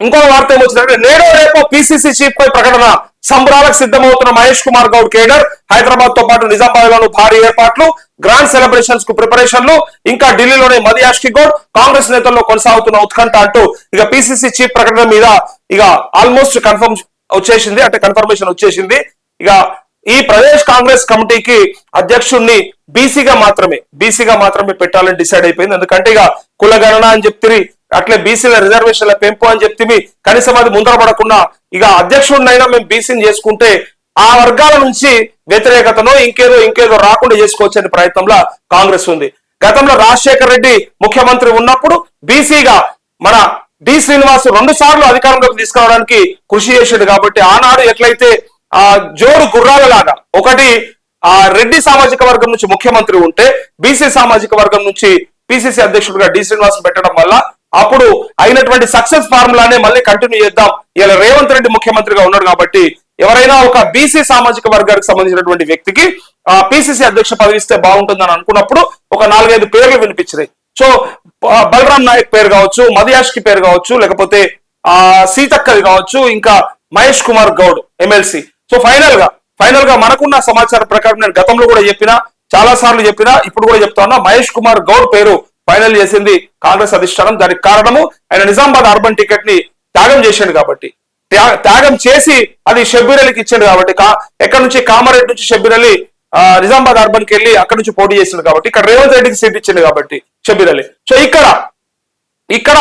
ఇంకో వార్త ఏమొచ్చిందంటే నేడో రేపో పిసిసి చీఫ్ పై ప్రకటన సంబరాలకు సిద్ధమవుతున్న మహేష్ కుమార్ గౌడ్ కేడర్ హైదరాబాద్తో పాటు నిజామాబాద్ లోను భారీ ఏర్పాట్లు గ్రాండ్ సెలబ్రేషన్స్కు ప్రిపరేషన్లు ఇంకా ఢిల్లీలోని మదియాష్కి గౌడ్ కాంగ్రెస్ నేతల్లో కొనసాగుతున్న ఉత్కంఠ అంటూ ఇక పిసిసి చీఫ్ ప్రకటన మీద ఇక ఆల్మోస్ట్ కన్ఫర్మ్ వచ్చేసింది అంటే కన్ఫర్మేషన్ వచ్చేసింది. ఇక ఈ ప్రదేశ్ కాంగ్రెస్ కమిటీకి అధ్యక్షుడిని బీసీగా మాత్రమే బీసీగా మాత్రమే పెట్టాలని డిసైడ్ అయిపోయింది. ఎందుకంటే ఇక కులగణన అని చెప్తిరి అట్లే బీసీల రిజర్వేషన్ల పెంపు అని చెప్తే కనీసం అది ముందర పడకుండా ఇక అధ్యక్షుడినైనా మేము బీసీని చేసుకుంటే ఆ వర్గాల నుంచి వ్యతిరేకతను ఇంకేదో ఇంకేదో రాకుండా చేసుకోవచ్చని ప్రయత్నంలో కాంగ్రెస్ ఉంది. గతంలో రాజశేఖర్ రెడ్డి ముఖ్యమంత్రి ఉన్నప్పుడు బీసీగా మన డి శ్రీనివాస్ రెండు సార్లు అధికారంలోకి తీసుకురావడానికి కృషి చేశాడు కాబట్టి ఆనాడు ఎట్లయితే ఆ జోడు గుర్రాలలాగా ఒకటి ఆ రెడ్డి సామాజిక వర్గం నుంచి ముఖ్యమంత్రి ఉంటే బీసీ సామాజిక వర్గం నుంచి పిసిసి అధ్యక్షుడిగా డి శ్రీనివాస్ పెట్టడం వల్ల అప్పుడు అయినటువంటి సక్సెస్ ఫార్ములానే మళ్ళీ కంటిన్యూ చేద్దాం. ఇలా రేవంత్ రెడ్డి ముఖ్యమంత్రిగా ఉన్నాడు కాబట్టి ఎవరైనా ఒక బీసీ సామాజిక వర్గానికి సంబంధించినటువంటి వ్యక్తికి ఆ పిసిసి అధ్యక్ష పదవి ఇస్తే బాగుంటుందని అనుకున్నప్పుడు ఒక నాలుగైదు పేర్లు వినిపించినాయి. సో బలరాం నాయక్ పేరు కావచ్చు మదియాష్కి పేరు కావచ్చు లేకపోతే ఆ సీతక్కది కావచ్చు ఇంకా మహేష్ కుమార్ గౌడ్ ఎమ్మెల్సీ. సో ఫైనల్గా ఫైనల్గా మనకున్న సమాచారం ప్రకారం నేను గతంలో కూడా చెప్పినా చాలా సార్లు చెప్పినా ఇప్పుడు కూడా చెప్తా ఉన్నా మహేష్ కుమార్ గౌడ్ పేరు ఫైనల్ చేసింది కాంగ్రెస్ అధిష్టానం. దానికి కారణము ఆయన నిజామాబాద్ అర్బన్ టికెట్ని త్యాగం చేశాడు కాబట్టి. త్యాగం చేసి అది షబ్బీర్ అలీకి ఇచ్చాడు కాబట్టి కా- ఎక్కడ నుంచి కామారెడ్డి నుంచి షబ్బీర్ అలీ ఆ, నిజామాబాద్ అర్బన్కి వెళ్ళి అక్కడ నుంచి పోటీ చేసిండు కాబట్టి ఇక్కడ రేవంత్ రెడ్డికి సీట్ ఇచ్చిండు కాబట్టి షబ్బీర్ అలీ. సో ఇక్కడ ఇక్కడ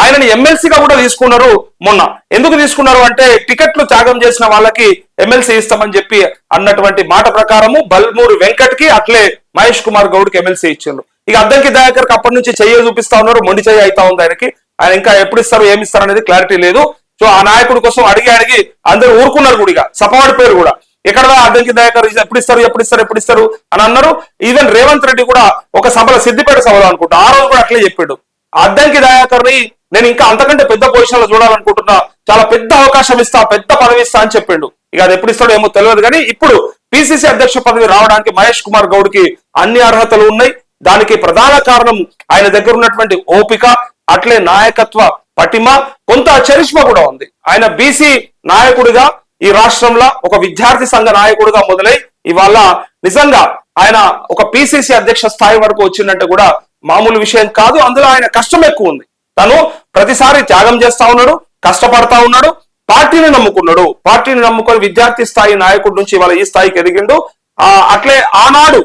ఆయనని ఎమ్మెల్సీగా కూడా తీసుకున్నారు మొన్న. ఎందుకు తీసుకున్నారు అంటే టికెట్లు త్యాగం చేసిన వాళ్ళకి ఎమ్మెల్సీ ఇస్తామని చెప్పి అన్నటువంటి మాట ప్రకారము బల్మూరు వెంకట్కి అట్లే మహేష్ కుమార్ గౌడ్కి ఎమ్మెల్సీ ఇచ్చిండ్రు ఇక అద్దంకి దయాకర్ అప్పటి నుంచి చెయ్యి చూపిస్తా ఉన్నారు మొండి చెయ్యి అవుతా ఉంది ఆయనకి. ఆయన ఇంకా ఎప్పుడు ఇస్తారు ఏమి ఇస్తారు అనేది క్లారిటీ లేదు. సో ఆ నాయకుడి కోసం అడిగి అడిగి అందరూ ఊరుకున్నారు కూడా ఇక సపవాడి పేరు కూడా. ఎక్కడ అద్దంకి దయాకర్ ఎప్పుడు ఇస్తారు ఎప్పుడు ఇస్తారు ఎప్పుడు ఇస్తారు అని అన్నారు. ఈవెన్ రేవంత్ రెడ్డి కూడా ఒక సభలో సిద్దిపేట సభలో అనుకుంటా ఆ రోజు కూడా అట్లే చెప్పాడు. అద్దంకి దయాకర్ని నేను ఇంకా అంతకంటే పెద్ద పొజిషన్లో చూడాలనుకుంటున్నా చాలా పెద్ద అవకాశం ఇస్తా పెద్ద పదవి ఇస్తా అని చెప్పిండు. ఇక అది ఎప్పుడు ఇస్తాడో ఏమో తెలియదు కానీ ఇప్పుడు పిసిసి అధ్యక్ష పదవి రావడానికి మహేష్ కుమార్ గౌడ్కి అన్ని అర్హతలు ఉన్నాయి. దానికి ప్రధాన కారణం ఆయన దగ్గర ఉన్నటువంటి ఓపిక అట్లే నాయకత్వ పటిమ కొంత చరిష్మ కూడా ఉంది. ఆయన బీసీ నాయకుడిగా ఈ రాష్ట్రంలో ఒక విద్యార్థి సంఘ నాయకుడిగా మొదలై ఇవాళ నిజంగా ఆయన ఒక పిసిసి అధ్యక్ష స్థాయి వరకు వచ్చిందంటే కూడా మామూలు విషయం కాదు. అందులో ఆయన కష్టం ఎక్కువ ఉంది. తను ప్రతిసారి త్యాగం చేస్తా ఉన్నాడు కష్టపడతా ఉన్నాడు పార్టీని నమ్ముకున్నాడు. పార్టీని నమ్ముకొని విద్యార్థి స్థాయి నాయకుడి నుంచి ఇవాళ ఈ స్థాయికి ఎదిగిండు. ఆ అట్లే ఆనాడు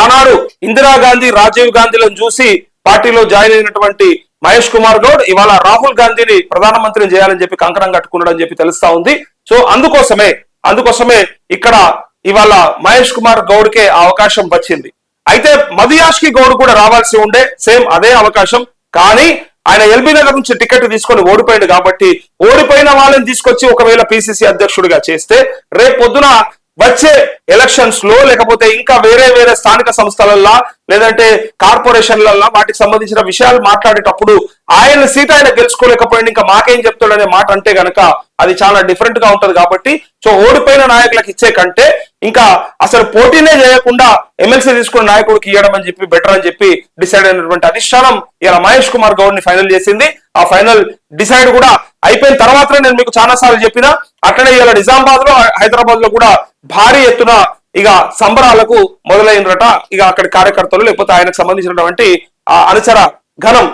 ఆనాడు ఇందిరాగాంధీ రాజీవ్ గాంధీలను చూసి పార్టీలో జాయిన్ అయినటువంటి మహేష్ కుమార్ గౌడ్ ఇవాళ రాహుల్ గాంధీని ప్రధానమంత్రిని చేయాలని చెప్పి కంకణం కట్టుకున్నాడు అని చెప్పి తెలుస్తా ఉంది. సో అందుకోసమే అందుకోసమే ఇక్కడ ఇవాళ మహేష్ కుమార్ గౌడ్కే ఆ అవకాశం వచ్చింది. అయితే మదియాష్కి గౌడ్ కూడా రావాల్సి ఉండే సేమ్ అదే అవకాశం. కానీ ఆయన ఎల్బీ నగర్ నుంచి టికెట్ తీసుకొని ఓడిపోయాడు కాబట్టి ఓడిపోయిన వాళ్ళని తీసుకొచ్చి ఒకవేళ పిసిసి అధ్యక్షుడిగా చేస్తే రేపు పొద్దున వచ్చే ఎలక్షన్స్లో లేకపోతే ఇంకా వేరే వేరే స్థానిక సంస్థలల్లో లేదంటే కార్పొరేషన్లలో వాటికి సంబంధించిన విషయాలు మాట్లాడేటప్పుడు ఆయన సీట్ ఆయన గెలుచుకోలేకపోయింది ఇంకా మాకేం చెప్తాడనే మాట అంటే గనక అది చాలా డిఫరెంట్గా ఉంటది కాబట్టి సో ఓడిపోయిన నాయకులకు ఇచ్చే కంటే ఇంకా అసలు పోటీనే చేయకుండా ఎమ్మెల్సీ తీసుకున్న నాయకుడికి ఇవ్వడం అని చెప్పి బెటర్ అని చెప్పి డిసైడ్ అయినటువంటి అధిష్టానం ఇలా మహేష్ కుమార్ గౌడ్ని ఫైనల్ చేసింది. ఆ ఫైనల్ డిసైడ్ కూడా అయిపోయిన తర్వాత నేను మీకు చాలా సార్లు చెప్పిన అట్లనే ఇలా నిజామాబాద్లో హైదరాబాద్లో కూడా భారీ ఎత్తున ఇక సంబరాలకు మొదలైనరట ఇక అక్కడి కార్యకర్తలు లేకపోతే ఆయనకు సంబంధించినటువంటి ఆ అనుచర ఘనం